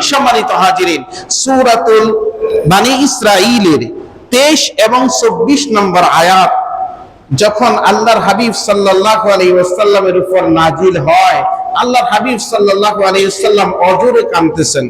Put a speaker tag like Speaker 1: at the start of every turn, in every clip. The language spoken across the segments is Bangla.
Speaker 1: সম্মানিত হাজিরিন, সূরাতুল বানি ইসরাইলের 23 এবং 24 নম্বর আয়াত, যখন আল্লাহর হাবিব সাল্লাল্লাহু আলাইহি ওয়াসাল্লামের উপর নাজিল হয়, আল্লাহর হাবিব সাল্লাল্লাহু আলাইহি ওয়াসাল্লাম অজরে কাঁদতেছেন।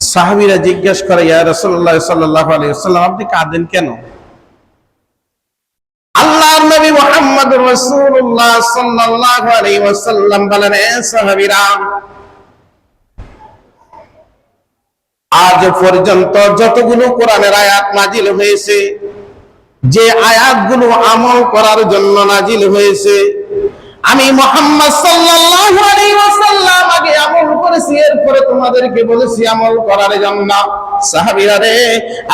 Speaker 1: সাহাবীরা জিজ্ঞাসা করে, ইয়া রাসূলুল্লাহ সাল্লাল্লাহু আলাইহি ওয়াসাল্লাম, আপনি কাঁদেন কেন? আল্লাহর নবী মুহাম্মদুর রাসূলুল্লাহ সাল্লাল্লাহু আলাইহি ওয়াসাল্লাম বলেন, এ সাহাবীরা আজ পর্যন্ত যতগুলো কোরআনের আয়াত নাজিল হয়েছে, যে আয়াতগুলো আমল করার জন্য নাজিল হয়েছে, আমি মোহাম্মদ সাল্লাল্লাহু আলাইহি ওয়াসাল্লাম আগে আমল করেছি, এরপরে তোমাদেরকে বলেছি আমল করার জন্য। সাহাবীরা রে,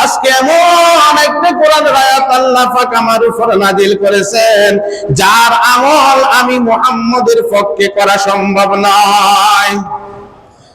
Speaker 1: আজকে এমন একটা কোরআনের আয়াত আল্লাহ পাক আমার উপর নাজিল করেছেন, যার আমল আমি মুহাম্মদের পক্ষে করা সম্ভব নয়।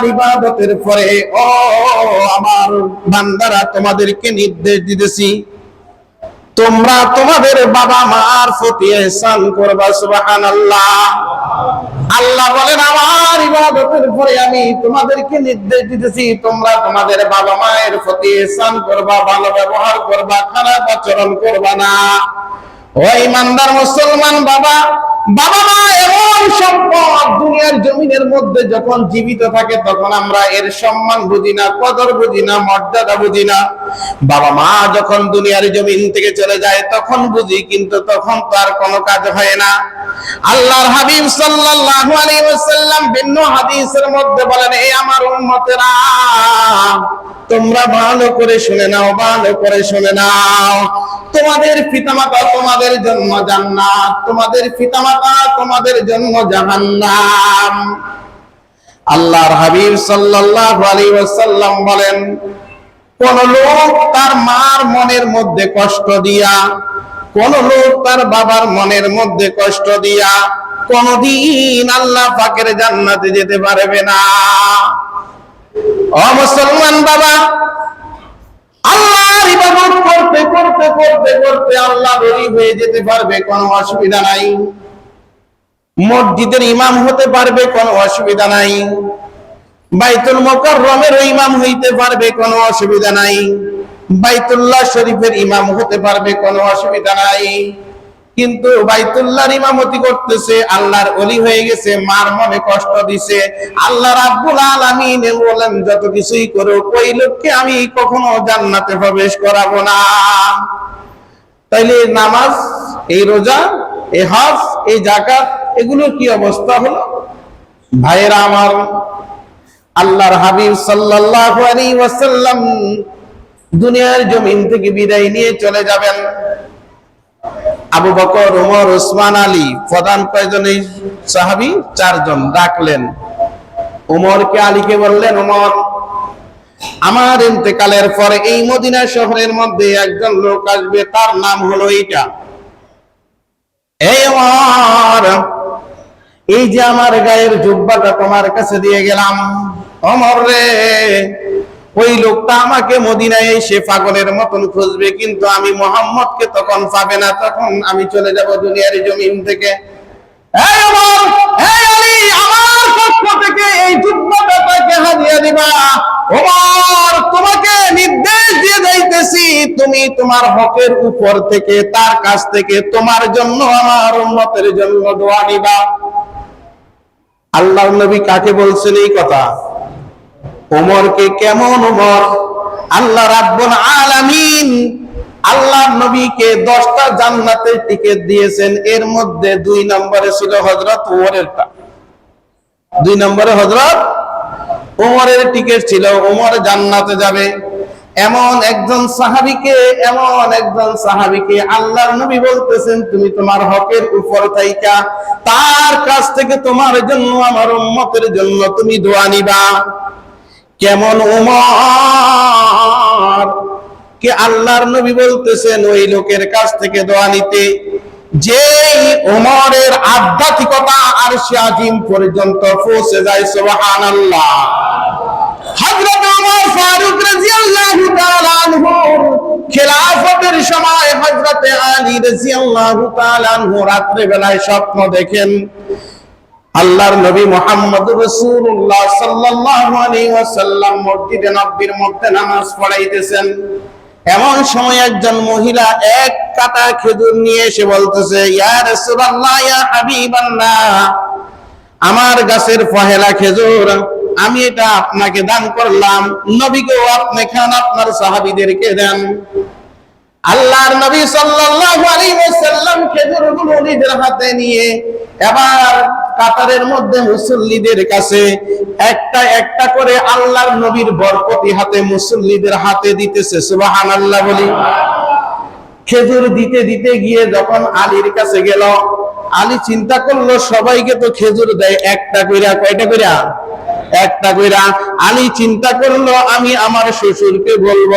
Speaker 1: আমার ইবাদতের পরে, ও আমার বান্দারা তোমাদেরকে নির্দেশ দিতেছি। তোমরা তোমাদের বাবা মার প্রতি ihsan করবা, সুবহানাল্লাহ। আল্লাহ বলেন, আমার ইবাদতের পরে আমি তোমাদেরকে নির্দেশ দিতেছি, তোমরা তোমাদের বাবা মায়ের প্রতি ihsan করবা, ভালো ব্যবহার করবা, খারাপ আচরণ করবা না। ও ইমানদার মুসলমান বাবা বাবা মা, এমন সম্পদ দুনিয়ার জমিনের মধ্যে যখন জীবিত থাকে, তখন আমরা এর সম্মান বুঝি না, কদর বুঝি না, মর্যাদা বুঝি না। বাবা মা যখন দুনিয়ার জমিন থেকে চলে যায়, তখন বুঝি, কিন্তু তখন তো আর কোনো কাজ হয় না। আল্লাহর হাবিব সাল্লাল্লাহু আলাইহি ওয়াসাল্লাম ভিন্ন হাদিসের মধ্যে বলেন এই আমার উম্মতেরা, তোমরা ভালো করে শুনে নাও, ভালো করে শুনে নাও। তোমাদের পিতামাতা তোমাদের জন্য জান্নাত, তোমাদের পিতামাতা তোমাদের জন্য জাহান্নাম। আল্লাহর হাবিব সাল্লাল্লাহু আলাইহি ওয়াসাল্লাম বলেন, কোন লোক তার মার মনের মধ্যে কষ্ট দিয়া, কোন লোক তার বাবার মনের মধ্যে কষ্ট দিয়া, কোনদিন আল্লাহ পাকের জান্নাতে যেতে পারবে না। ও মুসলমান বাবা, আল্লাহর ইবাদত করতে করতে করতে করতে আল্লাহ হয়ে যেতে পারবে, কোনো অসুবিধা নাই। মসজিদের ইমাম হতে পারবে, কোনো অসুবিধা নাই। বাইতুল মকর মোকাররমের ইমাম হইতে পারবে, কোনো অসুবিধা নাই। বাইতুল্লাহ শরীফের ইমাম হতে পারবে, কোনো অসুবিধা নাই। কিন্তু বাইতুল্লাহর ইমামতি করতেছে, আল্লাহর অলি হয়ে গেছে, মার মনে কষ্ট দিছে। আল্লাহ রাব্বুল আলামিন বলেন, যত কিছুই করো ওই লোককে আমি কখনো জান্নাতে প্রবেশ করাবো না। তাইলে নামাজ, এই রোজা, এই হজ, এই জাকাত এগুলো কি অবস্থা হলো? ভাইয়েরা আমার আল্লাহর হাবিব ওয়াসাল্লাম দুনিয়ার জমিন থেকে বিদায় নিয়ে চলে যাবেন। আবু বকর আলী প্রধান কয়জনই সাহাবি? চারজন ডাকলেন। উমরকে আলীকে বললেন, উমর, আমার ইন্তেকালের পরে এই মদিনা শহরের মধ্যে একজন লোক আসবে, তার নাম হলো এইটা। এই এই যে আমার গায়ের জুব্বাটা তোমার কাছে দিয়ে গেলাম। অমর রে, ওই লোকটা আমাকে মদিনায় এসে পাগলের মতন খুঁজবে, কিন্তু আমি মোহাম্মদকে তখন পাবে না, তখন আমি চলে যাব দুনিয়ার জমিন থেকে। দিবা। তোমাকে নির্দেশ দিয়ে যাইতেছি, তুমি তোমার হকের উপর থেকে, তার কাছ থেকে তোমার জন্য আমার উম্মতের জন্য দোয়া নিবা। আল্লাহর নবী কাকে বলছেন এই কথা? ওমরকে কেমন ওমর আল্লাহ রাব্বুল আলামিন আল্লাহ নবীকে দশটা জান্নাতের টিকিট দিয়েছেন। এর মধ্যে দুই নম্বরে ছিল হযরত ওমরেরটা দুই নম্বরে হযরত ওমরের টিকিট ছিল। ওমর জান্নাতে যাবে। এমন একজন সাহাবিকে, এমন একজন সাহাবিকে আল্লাহর নবী বলতেছেন, তুমি তোমার হকের উপর থাইকা। তার কাছ থেকে তোমার জন্য, আমার উম্মতের জন্য তুমি দোয়া নিবা। কেমন উমর কে আল্লাহর নবী বলতেছেন, ওই লোকের কাছ থেকে দোয়া নিতে। যে উমরের আধ্যাত্মিকতা আর আজিম পর্যন্ত পৌঁছে যায়, সুবহানাল্লাহ। হযরত ফারুক তাআলা খেলাফতের সময় হযরত আলী তাআলা আনহু বেলায় স্বপ্ন দেখেন। আল্লাহর নবী রাসূলুল্লাহ সাল্লাল্লাহু আলাইহি ওয়াসাল্লাম মসজিদে নববীর মধ্যে নামাজ পড়াইতেছেন। এমন সময় একজন মহিলা এক কাটা খেজুর নিয়ে এসে বলতেছে, ইয়া রাসূলুল্লাহ, ইয়া হাবিবাল্লাহ, আমার গাছের পহেলা খেজুর আমি এটা আপনাকে দান করলাম। নবীকেও আপনি খান, আপনার সাহাবীদেরকে দেন। আল্লাহর নবী সাল্লাল্লাহু আলাইহি ওয়াসাল্লাম খেজুরগুলো নিজের হাতে নিয়ে এবার কাতারের মধ্যে মুসল্লিদের কাছে একটা একটা করে আল্লাহর নবীর বরকতি হাতে মুসল্লিদের হাতে দিতেছে, সুবহানাল্লাহ বলি। খেজুর দিতে দিতে গিয়ে যখন আলীর কাছে গেল, আলী চিন্তা করল, সবাইকে তো খেজুর দেয়, একটা কইরা, কয়টা কইরা? একটা কইরা আলী চিন্তা করল, আমি আমার শ্বশুরকে বলব,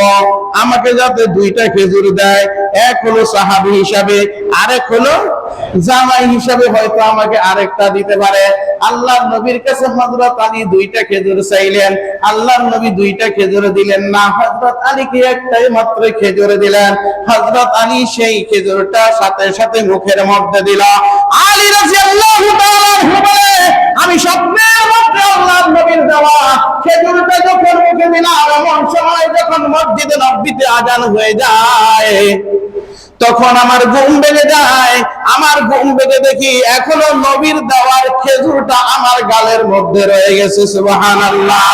Speaker 1: আমাকে যাতে দুইটা খেজুর দেয়, এক হলো সাহাবি হিসাবে, আরেক হলো জামাই হিসাবে হয়তো আমাকে আরেকটা দিতে পারে। নবীর কাছে আলী দুইটা খেজুর চাইলেন। নবী দুইটা খেজুর দিলেন না, হযরত আলীকে একটাই মাত্র খেজুর দিলেন। আলী সেই খেজুরটা সাথে সাথে মুখের মধ্যে দিল। আমি যখন মুখে এমন সময় যখন মসজিদে আজান হয়ে যায়, তখন আমার ঘুম বেড়ে যায়। আমার ঘুম বেড়ে দেখি এখনও নবীর দেওয়ার খেজুরটা আমার গালের মধ্যে রয়ে গেছে, সুবহানাল্লাহ।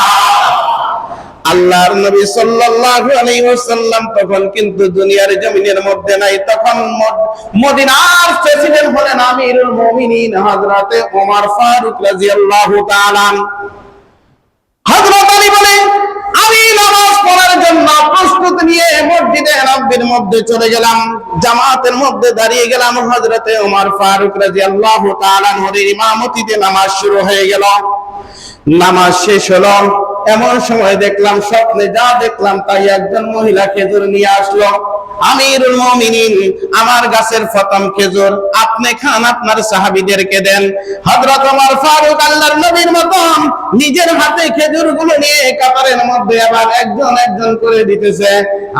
Speaker 1: আল্লাহর নবী সাল্লাল্লাহু আলাইহি ওয়াসাল্লাম তখন কিন্তু দুনিয়ার জমিনের মধ্যে নাই, তখন মদিনার প্রেসিডেন্ট হলেন আমিরুল মুমিনিন হযরতে ওমর ফারুক রাদিয়াল্লাহু তাআলা হযরত আলী বলে আমি নামাজ পড়ার জন্য প্রস্তুতি নিয়ে মসজিদে নববীর মধ্যে চলে গেলাম, জামাতের মধ্যে দাঁড়িয়ে গেলাম, হযরতে ওমর ফারুক রাদিয়াল্লাহু তাআলা এর ইমামতিতে নামাজ শুরু হয়ে গেল। নামাজ শেষ হলো এমন সময় দেখলাম, স্বপ্নে যা দেখলাম তাই একজন মহিলা খেজুর নিয়ে আসলো। আমিরুল মুমিনিন, আমার গাছের ফতম খেজুর, আপনি খান, আপনার সাহাবীদেরকে দেন। ফারুক আল্লাহর নবীর মতন নিজের হাতে নিয়ে মধ্যে আবার একজন একজন করে দিতেছে।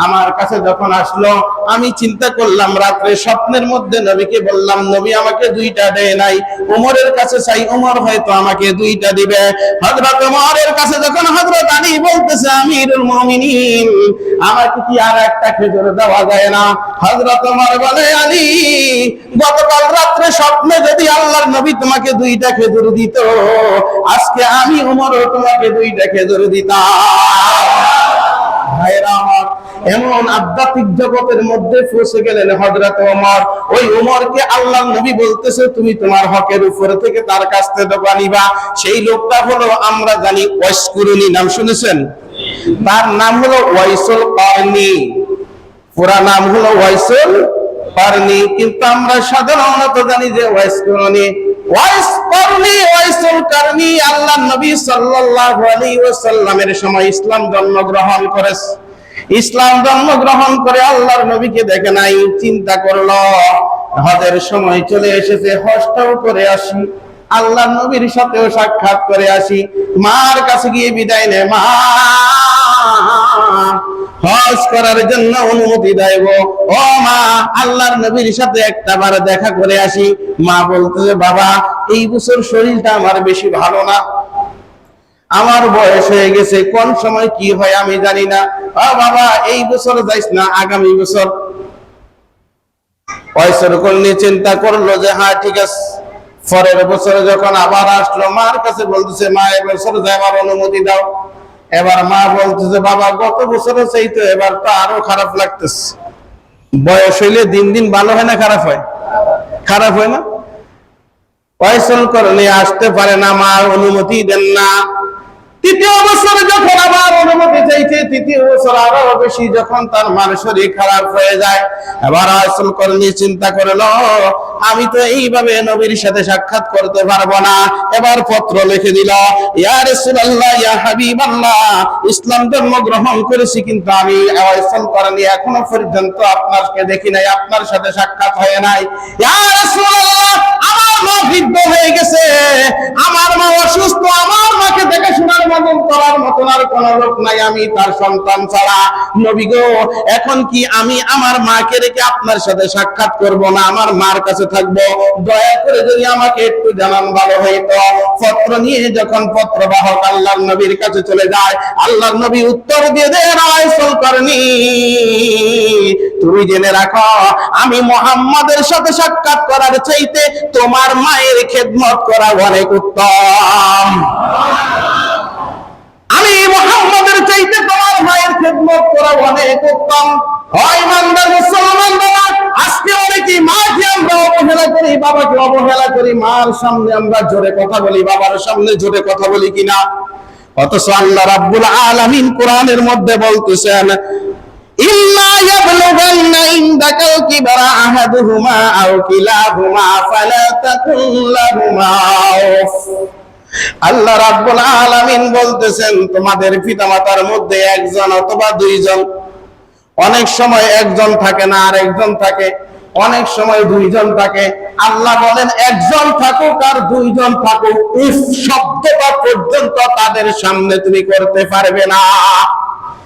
Speaker 1: আমার কাছে যখন আসলো, আমি চিন্তা করলাম, রাত্রে স্বপ্নের মধ্যে নবীকে বললাম, নবী আমাকে দুইটা দেয় নাই। ওমরের কাছে চাই, ওমর হয়তো আমাকে দুইটা দিবে। হযরত ওমরের কাছে যখন হযরত আলী বলতেছে, আমিরুল মুমিনিন আমাকে কি আর একটা খেজুর দেওয়া যায় না। হযরত ওমর বলে, আলী, গতকাল রাত্রে স্বপ্নে যদি আল্লাহর নবী তোমাকে দুইটা খেজুর দিত, আজকে আমি উমরও তোমাকে দুইটা খেজুর দিতাম। এমন আধ্যাত্মিক জগতের মধ্যে পৌঁছে গেলেন হযরত ওমর। ওই ওমরকে আল্লাহ নবী বলতেছে, তুমি তোমার হকের উপরে থেকে তার কাছ থেকে দোয়া নিবা। সেই লোকটা হলো আমরা জানি ওয়াইসকুরুনি নাম শুনেছেন? তার নাম হলো ওয়াইসুল করনি পুরা নাম হলো ওয়াইসুল করনি কিন্তু আমরা সাধারণত জানি যে ওয়াইসকুরনি ওয়াইস করনি ওয়াইসুল করনি আল্লাহ নবী সাল্লাল্লাহু আলাইহি ওয়াসাল্লামের সময় ইসলাম জন্মগ্রহণ করেছে। ইসলাম জন্ম গ্রহণ করে আল্লাহর নবীকে দেখে নাই, চিন্তা করল, হজের সময় চলে এসেছে, হজটাও করে আসি আল্লাহ নবীর সাথেও সাক্ষাৎ করে আসি, মার কাছে গিয়ে বিদায় নে মা, হজ করার জন্য অনুমতি গো। ও মা, আল্লাহর নবীর সাথে একটা বার দেখা করে আসি। মা বলতেছে, বাবা, এই বছর শরীরটা আমার বেশি ভালো না। আমার বয়স হয়ে গেছে, কোন সময় কি হয় আমি জানি না। বাবা, এই বছর যাইস না, আগামী বছর। পয়সার করলে চিন্তা করল যে হ্যাঁ ঠিক আছে। পরের বছর যখন আবার আসলো, মার কাছে বলতেছে, মা এবছর যাবার অনুমতি দাও। এবার মা বলতেছে, বাবা, গত বছরে সেই তো, এবার তো আরও খারাপ লাগতেছে। বয়স হইলে দিন দিন ভালো হয় না, খারাপ হয়? খারাপ হয় না? ফয়সল করলে আসতে পারে না, মা, অনুমতি দেন না। তৃতীয় বছর যখন আবার অনুমতি চাইছে, তৃতীয় বছর আরও বেশি যখন তার মান শরীর খারাপ হয়ে যায়, এবার আসল করনি চিন্তা করল আমি তো এইভাবে নবীর সাথে সাক্ষাৎ করতে পারব না। এবার পত্র লিখে দিল, ইয়া রাসূলুল্লাহ, ইয়া হাবিবাল্লাহ, ইসলাম ধর্ম গ্রহণ করেছি, কিন্তু আমি আসল করনি, এখনও পর্যন্ত আপনাকে দেখি নাই, আপনার সাথে সাক্ষাৎ হয় নাই। ইয়া রাসূলুল্লাহ মা বৃদ্ধ হয়ে গেছে। আমার মা অসুস্থ, আমার মাকে মতন করার মতন আর কোন লোক নাই আমি, তার সন্তান ছাড়া। এখন কি আমি আমার মাকে রেখে আপনার সাথে সাক্ষাৎ করব না? আমার মার কাছে থাকব। দয়া করে যদি আমাকে একটু জানান ভালো হইতো। পত্র নিয়ে যখন পত্র বাহক আল্লাহর নবীর কাছে চলে যায়, আল্লাহর নবী উত্তর দিয়ে দেন আয়সল করনি। তুমি জেনে রাখো, আমি মোহাম্মদের সাথে সাক্ষাৎ করার চাইতে তোমার মায়ের খেদমত করা অনেক উত্তম। আমি মোহাম্মদের চাইতে তোমার মায়ের খেদমত করা অনেক উত্তম। আমরা আমরা আল্লাহ রাব্বুল আলামিন কোরআনের মধ্যে বলতেছেন إما يبلغن عندك الكبر أحدهما أو كلاهما فلا تقل لهما أف আল্লাহ রাব্বুল আলামিন বলতেছেন তোমাদের পিতামাতার মধ্যে একজন অথবা দুইজন অনেক সময় একজন থাকে না আর একজন থাকে অনেক সময় দুইজন থাকে আল্লাহ বলেন একজন থাকুক আর দুইজন থাকুক উফ শব্দটা পর্যন্ত তাদের সামনে তুমি করতে পারবে না